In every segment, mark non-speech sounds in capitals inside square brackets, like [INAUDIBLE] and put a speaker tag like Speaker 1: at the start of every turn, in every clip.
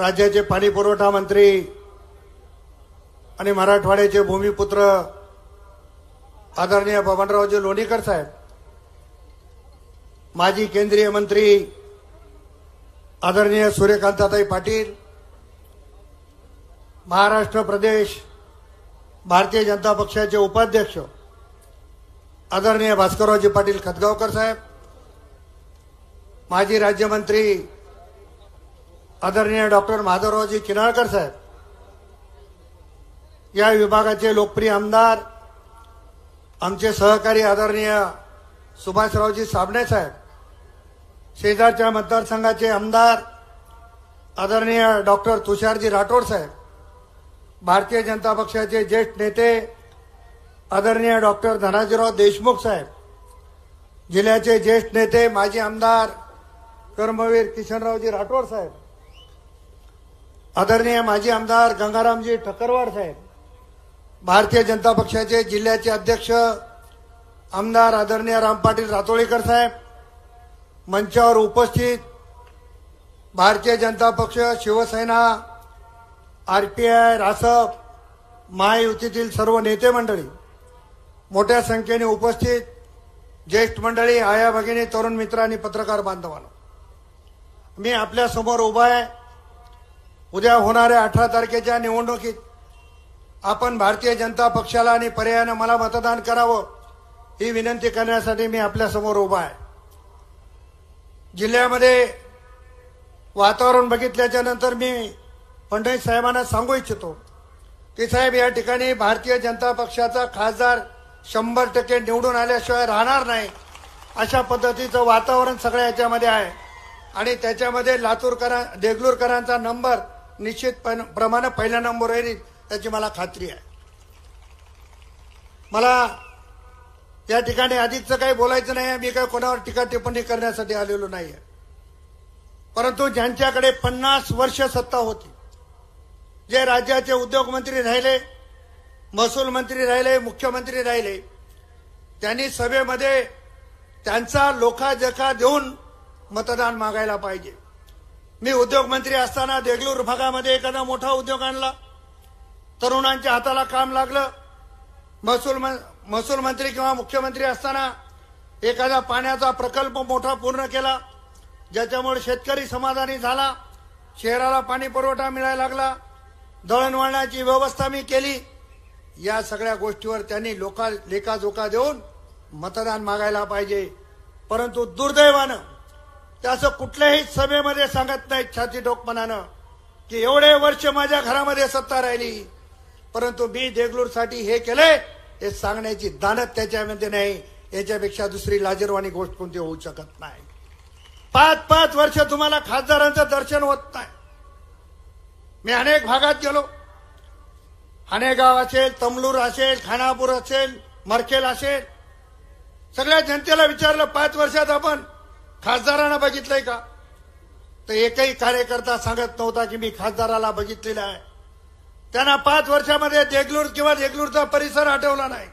Speaker 1: राज्याचे पाणी पुरवठा मंत्री आणि मराठवाड्याचे भूमिपुत्र आदरणीय बबनरावजी लोणीकर साहेब माजी केंद्रीय मंत्री आदरणीय सूर्यकांताताई पाटील महाराष्ट्र प्रदेश भारतीय जनता पक्षाचे उपाध्यक्ष आदरणीय भास्कररावजी पाटील खतगावकर साहेब माजी राज्यमंत्री आदरणीय डॉक्टर माधवरावजी किनाळकर साहेब या विभागाचे लोकप्रिय आमदार आमचे सहकारी आदरणीय सुभाषरावजी साबणे साहेब शेजारच्या मतदारसंघाचे आमदार आदरणीय डॉक्टर तुषारजी राठोड साहेब भारतीय जनता पक्षाचे ज्येष्ठ नेते आदरणीय डॉक्टर धनाजीराव देशमुख साहेब जिल्ह्याचे ज्येष्ठ नेते माजी आमदार कर्मवीर किशनरावजी राठोड साहेब आदरणीय माजी आमदार गंगारामजी ठक्करवाड साहेब भारतीय जनता पक्षाचे जिल्ह्याचे अध्यक्ष आमदार आदरणीय राम पाटील रातोळीकर साहेब मंचावर उपस्थित Bharatiya Janata Paksha Shivsena R P I RASP महायुतीतील सर्व नेते मंडळी मोठ्या संख्येने उपस्थित ज्येष्ठ मंडळी आया भगिनी तरुण मित्र आणि पत्रकार बांधवांना. मी आपल्यासमोर उभा आहे. उद्या होणाऱ्या अठरा तारखेच्या निवडणुकीत आपण भारतीय जनता पक्षाला आणि पर्यायानं मला मतदान करावं ही विनंती करण्यासाठी मी आपल्यासमोर उभा आहे. जिल्ह्यामध्ये वातावरण बघितल्याच्या नंतर मी फडणवीस साहेबांना सांगू इच्छितो की साहेब या ठिकाणी भारतीय जनता पक्षाचा खासदार शंभर टक्के निवडून आल्याशिवाय राहणार नाही अशा पद्धतीचं वातावरण सगळ्या याच्यामध्ये आहे. आणि त्याच्यामध्ये लातूरकरां देगलूरकरांचा नंबर निश्चित प्रमाणे पहिल्या नंबर येईल त्याची मला खात्री आहे. मला या ठिकाणी आधीच काही बोलायचं नाही मी काय कोणावर टीका टिप्पणी करण्यासाठी आलेलो नाही परंतु ज्यांच्याकडे पन्नास वर्ष सत्ता होती जे राज्याचे उद्योगमंत्री राहिले महसूल मंत्री राहिले मुख्यमंत्री राहिले त्यांनी सभेमध्ये त्यांचा लोखाजखा देऊन मतदान मागायला पाहिजे. मी उद्योगमंत्री असताना देगलूर भागामध्ये एखादा मोठा उद्योग आणला. तरुणांच्या हाताला काम लागलं. महसूल महसूल मंत्री किंवा मुख्यमंत्री असताना एखादा पाण्याचा प्रकल्प मोठा पूर्ण केला. ज्याच्यामुळे शेतकरी समाधानी झाला. शहराला पाणी पुरवठा मिळायला लागला. दळणवळणाची व्यवस्था मी केली. या सगळ्या गोष्टीवर त्यांनी लोका लेखाजोखा देऊन मतदान मागायला पाहिजे. परंतु दुर्दैवानं ते असं कुठल्याही सभेमध्ये सांगत नाहीत छाती ठोकपणानं की एवढे वर्ष माझ्या घरामध्ये सत्ता राहिली. परंतु मी देगलूरसाठी हे केलंय हे सांगण्याची दानत त्याच्यामध्ये नाही. याच्यापेक्षा दुसरी लाजरवाणी गोष्ट कोणती होऊ शकत नाही. पाच पाच वर्ष तुम्हाला खासदारांचं दर्शन होत नाही. मी अनेक भागात गेलो. हाणेगाव असेल तमलूर असेल खानापूर असेल मरखेल असेल. सगळ्या जनतेला विचारलं पाच वर्षात आपण खासदारांना बघितलंय का? तर एकही कार्यकर्ता सांगत नव्हता की मी खासदाराला बघितलेला आहे. त्यांना पाच वर्षामध्ये देगलूर किंवा देगलूरचा परिसर आठवला नाही.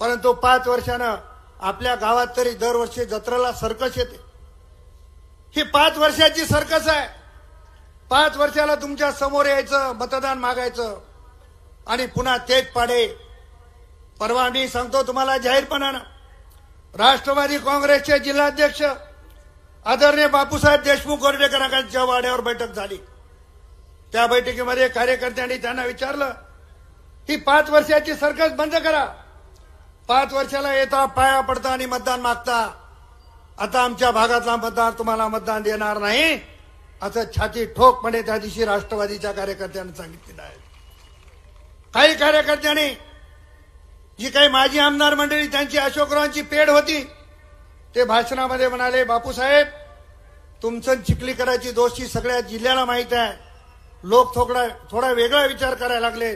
Speaker 1: परंतु पाच वर्षानं आपल्या गावात तरी दरवर्षी जत्रेला सर्कस येते. ही पाच वर्षाची सर्कस आहे. पाच वर्षाला तुमच्यासमोर यायचं मतदान मागायचं आणि पुन्हा तेच पाडे परवा मी सांगतो तुम्हाला जाहीरपणानं. राष्ट्रवादी काँग्रेसचे जिल्हाध्यक्ष आदरणीय बापूसाहेब देशमुख गोर्डेकरांच्या वाड्यावर बैठक झाली. त्या बैठकीमध्ये कार्यकर्त्यांनी त्यांना विचारलं ही पाच वर्षाची सर्कस बंद करा. पाच वर्षाला येता पाया पडता आणि मतदान मागता. आता आमच्या भागातला मतदार तुम्हाला मतदान देणार नाही. असं छाती ठोकपणे त्या दिवशी राष्ट्रवादीच्या कार्यकर्त्यांनी सांगितलेलं आहे. काही कार्यकर्त्यांनी जी काही माजी आमदार मंडळी त्यांची अशोकरावांची पेड होती ते भाषणामध्ये म्हणाले बापूसाहेब तुमचं चिखलीकराची दोषी सगळ्या जिल्ह्याला माहीत आहे. लोक थोडा थोडा वेगळा विचार करायला लागले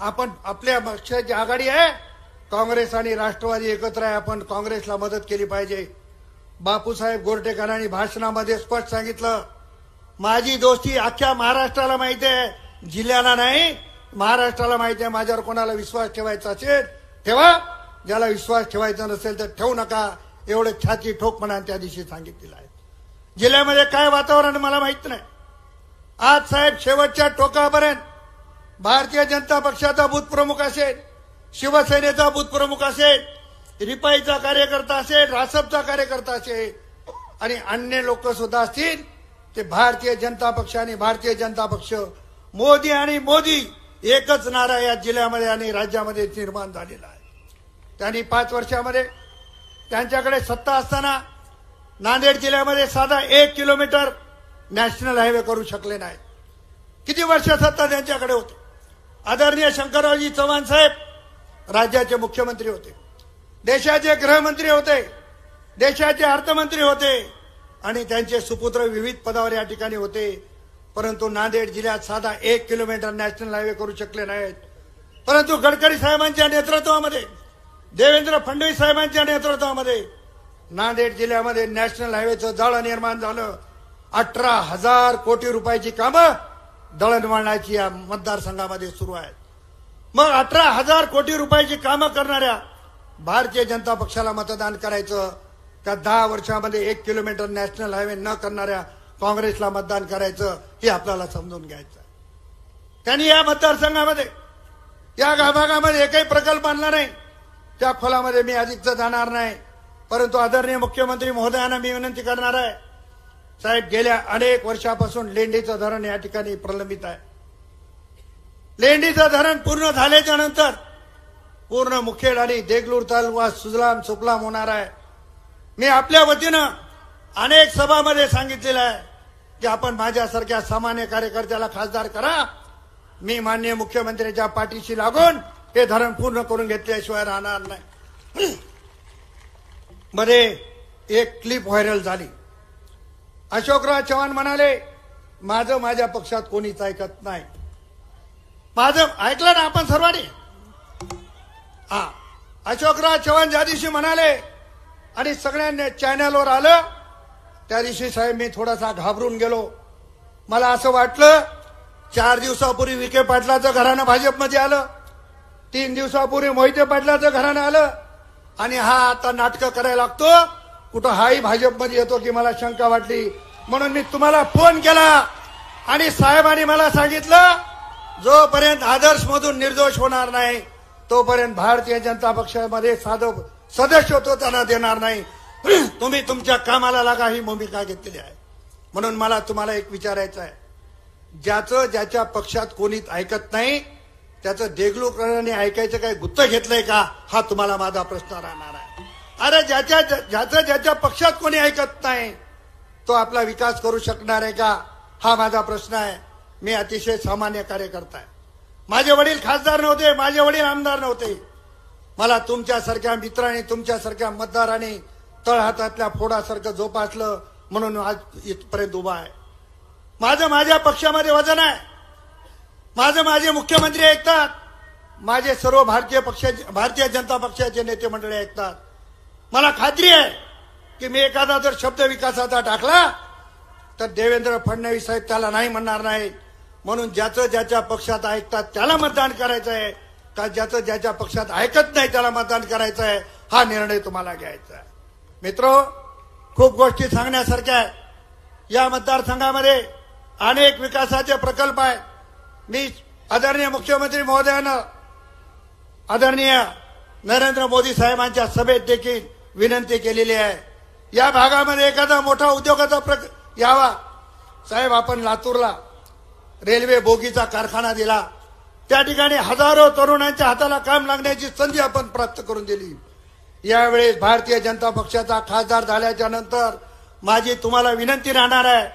Speaker 1: आपण आपल्या पक्षाची आघाडी आहे. काँग्रेस आणि राष्ट्रवादी एकत्र आहे. आपण काँग्रेसला मदत केली पाहिजे. बापूसाहेब गोरटेकरांनी भाषणामध्ये स्पष्ट सांगितलं माझी दोस्ती अख्ख्या महाराष्ट्राला माहिती आहे. जिल्ह्याला नाही महाराष्ट्राला माहिती आहे. माझ्यावर कोणाला विश्वास ठेवायचा असेल ठेवा. ज्याला विश्वास ठेवायचा नसेल तर ठेवू नका. एवढं छाती ठोक म्हणा त्या दिवशी सांगितलेलं आहे. जिल्ह्यामध्ये काय वातावरण मला माहीत नाही. आज साहेब शेवटच्या टोकापर्यंत भारतीय जनता पक्षाचा बूथप्रमुख असेल शिवसेनेचा बूथप्रमुख असेल रिपाईचा कार्यकर्ता असेल रासपचा कार्यकर्ता असेल आणि अन्य लोक सुद्धा असतील ते भारतीय जनता पक्ष आणि भारतीय जनता पक्ष मोदी आणि मोदी एकच नारा या जिल्ह्यामध्ये आणि राज्यामध्ये निर्माण झालेला आहे. त्यांनी पाच वर्षामध्ये त्यांच्याकडे सत्ता असताना नांदेड जिल्ह्यामध्ये साधा एक किलोमीटर नॅशनल हायवे करू शकले नाही. किती वर्ष सत्ता त्यांच्याकडे होती? आदरणीय शंकररावजी चव्हाण साहेब राज्याचे मुख्यमंत्री होते. देशाचे गृहमंत्री होते. देशाचे अर्थमंत्री होते. आणि त्यांचे सुपुत्र विविध पदावर या ठिकाणी होते. परंतु नांदेड जिल्ह्यात साधा एक किलोमीटर नॅशनल हायवे करू शकले नाहीत. परंतु गडकरी साहेबांच्या नेतृत्वामध्ये देवेंद्र फडणवीस साहेबांच्या नेतृत्वामध्ये नांदेड जिल्ह्यामध्ये नॅशनल हायवेचं जाळं निर्माण झालं. अठरा हजार कोटी रुपयाची कामं दळणवळणाची या मतदारसंघामध्ये सुरू आहेत. मग अठरा हजार कोटी रुपयाची कामं करणाऱ्या भारतीय जनता पक्षाला मतदान करायचं का दहा वर्षामध्ये एक किलोमीटर नॅशनल हायवे न करणाऱ्या काँग्रेसला मतदान करायचं हे आपल्याला समजून घ्यायचं त्यांनी या मतदारसंघामध्ये या भागामध्ये एकही प्रकल्प आणला नाही. त्या खोलामध्ये मी अधिकचं जाणार नाही. परंतु आदरणीय मुख्यमंत्री महोदयांना मी विनंती करणार आहे. साहेब गेल्या अनेक वर्षापासून लेंडीचं धरण या ठिकाणी प्रलंबित आहे. लेंडीचं धरण पूर्ण झाल्याच्यानंतर पूर्ण मुखेड आणि देगलूर तालुका सुजलाम सुफलाम होणार आहे. मी आपल्या वतीनं अनेक सभामध्ये सांगितलेलं आहे की आपण माझ्यासारख्या सामान्य कार्यकर्त्याला खासदार करा. मी माननीय मुख्यमंत्र्यांच्या पाठीशी लागून हे धरण पूर्ण करून घेतल्याशिवाय राहणार नाही. [CLEARS THROAT] मध्ये एक क्लिप व्हायरल झाली. अशोकराव चव्हाण म्हणाले माझं माझ्या पक्षात कोणीच ऐकत नाही. माझं ऐकलं ना आपण सर्वांनी? हा. अशोकराव चव्हाण ज्या दिवशी म्हणाले आणि सगळ्यांनी चॅनलवर आलं त्या दिवशी साहेब मी थोडासा घाबरून गेलो. मला असं वाटलं चार दिवसापूर्वी विखे पाटलाचं घरानं भाजपमध्ये आलं. तीन दिवसापूर्वी मोहिते पाटलाचं घराणं आलं आणि हा आता नाटकं करायला लागतो. कुठं हाही भाजपमध्ये येतो की मला शंका वाटली. म्हणून मी तुम्हाला फोन केला आणि साहेबांनी मला सांगितलं जोपर्यंत आदर्श मधून निर्दोष होणार नाही तोपर्यंत भारतीय जनता पक्षामध्ये साधं सदस्यत्व त्यांना देणार नाही. [CLEARS THROAT] तुम्ही तुमच्या कामाला लागा ही भूमिका घेतलेली आहे. म्हणून मला तुम्हाला एक विचारायचं आहे. ज्याचं ज्याच्या पक्षात कोणीच ऐकत नाही त्याचं देगलूकरांनी ऐकायचं काय गुत्त घेतलंय का? हा तुम्हाला माझा प्रश्न राहणार आहे. अरे ज्याच्या ज्याचं ज्याच्या पक्षात कोणी ऐकत नाही तो आपला विकास करू शकणार आहे का? हा माझा प्रश्न आहे. मी अतिशय सामान्य कार्यकर्ता आहे. माझे वडील खासदार नव्हते माझे वडील आमदार नव्हते. मला तुमच्यासारख्या मित्रांनी तुमच्यासारख्या मतदाराने तळहातातल्या फोडासारखं जोपासलं म्हणून आज इथपर्यंत उभा आहे. माझं माझ्या पक्षामध्ये वजन आहे. माझं माझे मुख्यमंत्री ऐकतात. माझे सर्व भारतीय पक्षाचे भारतीय जनता पक्षाचे नेते मंडळी ऐकतात. मला खात्री आहे की मी एखादा जर शब्द विकासाचा टाकला तर देवेंद्र फडणवीस साहेब त्याला नाही म्हणणार नाही म्हणून ज्याचं ज्याच्या पक्षात ऐकतात त्याला मतदान करायचं आहे. का ज्याचं ज्याच्या पक्षात ऐकत नाही त्याला मतदान करायचं आहे हा निर्णय तुम्हाला घ्यायचा आहे. मित्र खूप गोष्टी सांगण्यासारख्या आहे या मतदारसंघामध्ये अनेक विकासाचे प्रकल्प आहेत. मी आदरणीय मुख्यमंत्री महोदयानं आदरणीय नरेंद्र मोदी साहेबांच्या सभेत देखील विनंती केलेली आहे. या भागामध्ये एखादा मोठा उद्योगाचा प्रक यावा. साहेब आपण लातूरला रेल्वे बोगीचा कारखाना दिला. त्या ठिकाणी हजारो तरुणांच्या हाताला काम लागण्याची संधी आपण प्राप्त करून दिली. यावेळेस भारतीय जनता पक्षाचा खासदार झाल्याच्यानंतर माझी तुम्हाला विनंती राहणार आहे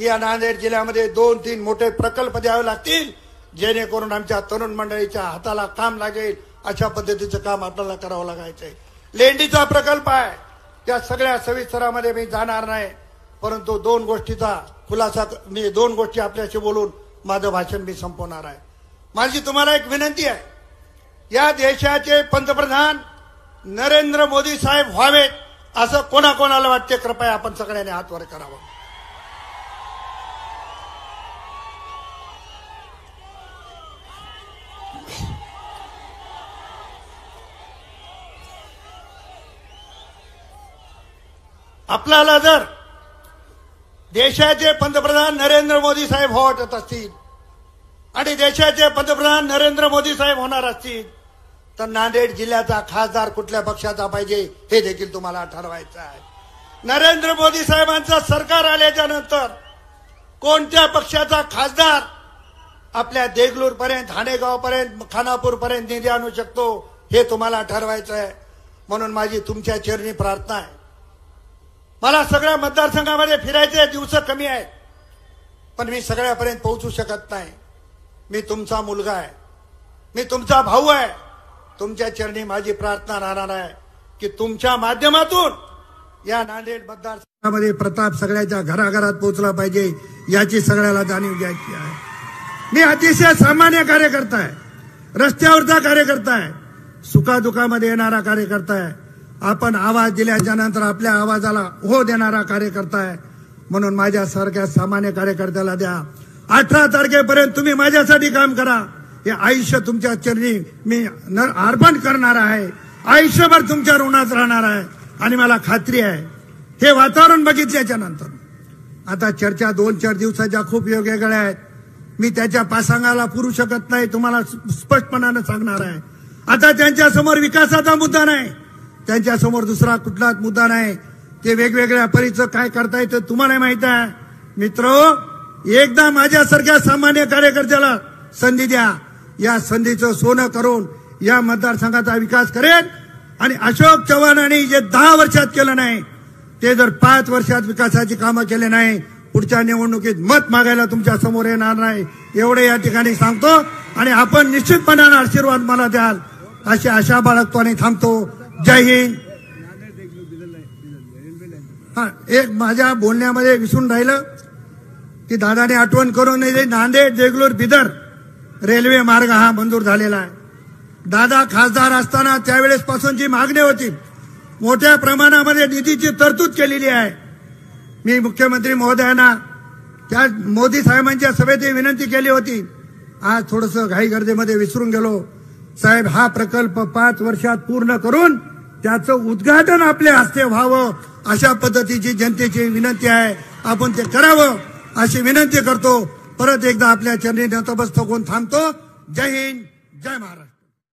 Speaker 1: या नांदेड जिल्ह्यामध्ये दोन तीन मोठे प्रकल्प द्यावे लागतील जेणेकरून आमच्या तरुण मंडळीच्या हाताला काम लागेल अशा पद्धतीचं काम आपल्याला करावं लागायचंय. लेंडीचा प्रकल्प आहे. त्या सगळ्या सविस्तरामध्ये मी जाणार नाही परंतु दोन गोष्टीचा खुलासा मी दोन गोष्टी आपल्याशी बोलून माझं भाषण मी संपवणार आहे. माझी तुम्हाला एक विनंती आहे. या देशाचे पंतप्रधान नरेंद्र मोदी साहेब व्हावेत असं कोणाकोणाला वाटते कृपया आपण सगळ्यांनी हातवर करावं. आपल्याला जर देशाचे पंतप्रधान नरेंद्र मोदी साहेब वाटत असतील आणि देशाचे पंतप्रधान नरेंद्र मोदी साहेब होणार असतील तर नांदेड जिल्ह्याचा खासदार कुठल्या पक्षाचा पाहिजे हे देखील तुम्हाला ठरवायचं आहे. नरेंद्र मोदी साहेबांचं सरकार आल्याच्यानंतर कोणत्या पक्षाचा खासदार आपल्या देगलूर पर्यंत हाणेगाव पर्यंत खानापूर पर्यंत निधी आणू शकतो हे तुम्हाला ठरवायचं आहे. म्हणून माझी तुमच्या चरणी प्रार्थना आहे. मला सगळ्या मतदारसंघामध्ये फिरायचे दिवस कमी आहेत. पण मी सगळ्यापर्यंत पोहोचू शकत नाही. मी तुमचा मुलगा आहे. मी तुमचा भाऊ आहे. तुमच्या चरणी माझी प्रार्थना राहणार आहे की तुमच्या माध्यमातून या नांदेड मतदारसंघामध्ये प्रताप सगळ्याच्या घराघरात पोहोचला पाहिजे याची सगळ्याला जाणीव घ्यायची आहे. मी अतिशय सामान्य कार्यकर्ता आहे. रस्त्यावरचा कार्यकर्ता आहे. सुखादुखामध्ये येणारा कार्यकर्ता आहे. आपण आवाज दिल्याच्या नंतर आपल्या आवाजाला हो देणारा कार्यकर्ता आहे. म्हणून माझ्यासारख्या सामान्य कार्यकर्त्याला द्या. अठरा तारखेपर्यंत तुम्ही माझ्यासाठी काम करा. हे आयुष्य तुमच्या चरणी मी अर्पण करणार आहे. आयुष्यभर तुमच्या ऋणात राहणार आहे. आणि मला खात्री आहे. हे वातावरण बघितल्याच्या नंतर. आता चर्चा दोन चार दिवसाच्या खूप वेगवेगळ्या आहेत. मी त्याच्या पासांगाला पुरू शकत नाही तुम्हाला स्पष्टपणानं सांगणार आहे. आता त्यांच्यासमोर विकासाचा मुद्दा नाही. त्यांच्यासमोर दुसरा कुठलाच मुद्दा नाही. ते वेगवेगळ्या परीचं काय करता येतं तुम्हाला माहीत आहे. मित्र एकदा माझ्यासारख्या सामान्य कार्यकर्त्याला संधी द्या. या संधीचं सोनं करून या मतदारसंघाचा विकास करेन आणि अशोक चव्हाणांनी जे दहा वर्षात केलं नाही ते जर पाच वर्षात विकासाची कामं केले नाही पुढच्या निवडणुकीत मत मागायला तुमच्यासमोर येणार नाही एवढे या ठिकाणी सांगतो. आणि आपण निश्चितपणाने आशीर्वाद मला द्याल. अशी आशा बाळगतो आणि थांबतो. जय हिंद. हा एक माझ्या बोलण्यामध्ये विसरून राहिलं. की दादाने आठवण करून नांदेड देगलूर बिदर रेल्वे मार्ग हा मंजूर झालेला आहे. दादा खासदार असताना त्यावेळेस पासूनची मागणी होती. मोठ्या प्रमाणामध्ये निधीची तरतूद केलेली आहे. मी मुख्यमंत्री महोदयांना त्या मोदी साहेबांच्या सभेत विनंती केली होती. आज थोडस घाई गर्दीमध्ये विसरून गेलो. साहेब हा प्रकल्प पाच वर्षात पूर्ण करून त्याचं उद्घाटन आपल्या हस्ते व्हावं अशा पद्धतीची जनतेची विनंती आहे. आपण ते करावं अशी विनंती करतो. परत एकदा आपल्या चरणी नतमस्तक होऊन थांबतो. जय हिंद जय महाराज